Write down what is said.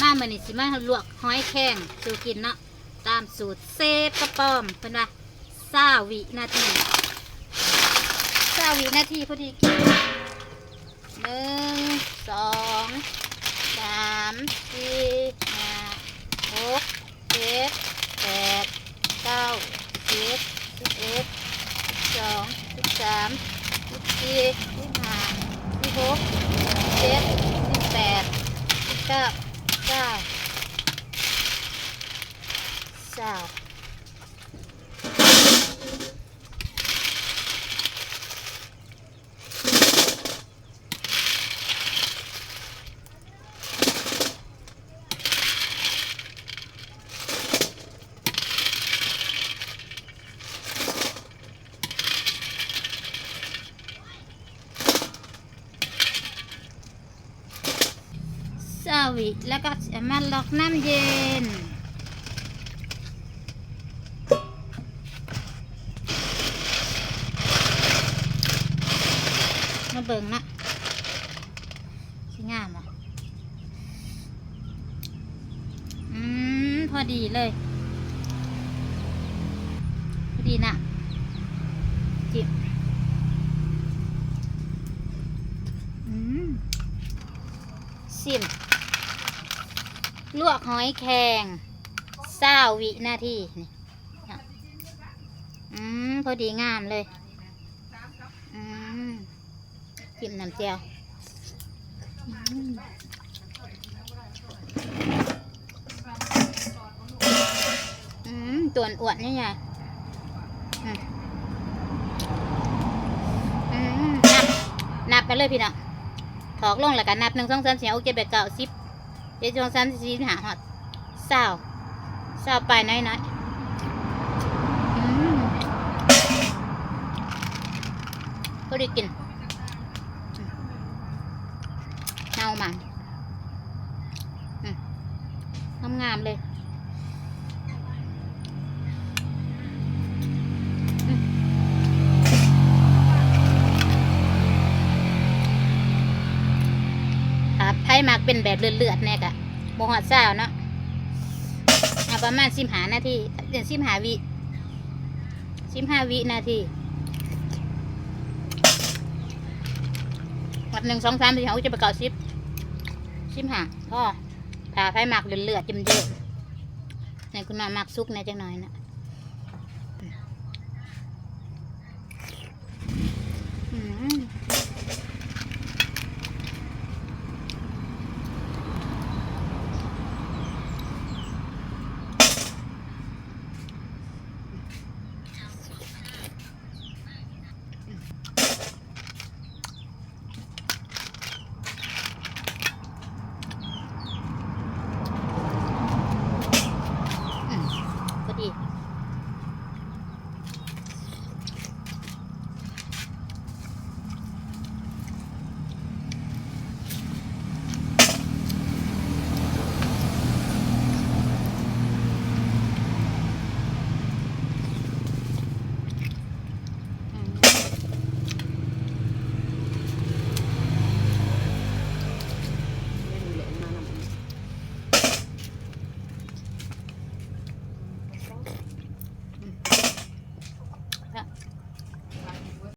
มามันนี่สิมาลวกหอยแข้งสูกินเนาะตามสูตรเซฟกระป้อมเป็นว่าซาวินาทีซาวินาทีพอดีกินหนึ่งสองสามสี่ห้าหกเจ็ดแปดเก้าสิบสิบเอ็ดสิบสองสิบสามสิบสี่สิบห้าสิบหกสิบเจ็ดสิบแปดสิบเก้าเก้าสาว สวิแล้วก็มาล็อกน้ำเย็น มาเบิ่งนะสิงามอะอืม พอดีเลย พอดีนะจิบอืมสิม ลวกหอยแครงเศร้าวินาทีนี่อืมพอดีงามเลย อืมจิ้มน้ำเจียวอืมตัวอวดนี่ไงอืมนับ นับไปเลยพี่น้องถอกลงแล้วกันนับหนึ่งสองสามสี่โอเคแปดเก้าสิบ เจ็ดสองสามสี่หาหอดเศร้าเศร้าไปน้อยน้อยก็ได้กินเน่ามันงามๆเลย มักเป็นแบบเลือดๆเนี่ยกะโมหอดเศร้าเนาะเอาประมาณสิบหานาทีเดี๋ยวสิบหาวิสิบห้าวินาทีวัดหนึ่งสองสามสี่ห้าจะไปเก่าสิบสิบหาพ่อถ้าไพ่มักเลือดๆจิ้มเยอะในคุณมามักซุกในจังหน่อยนะอืม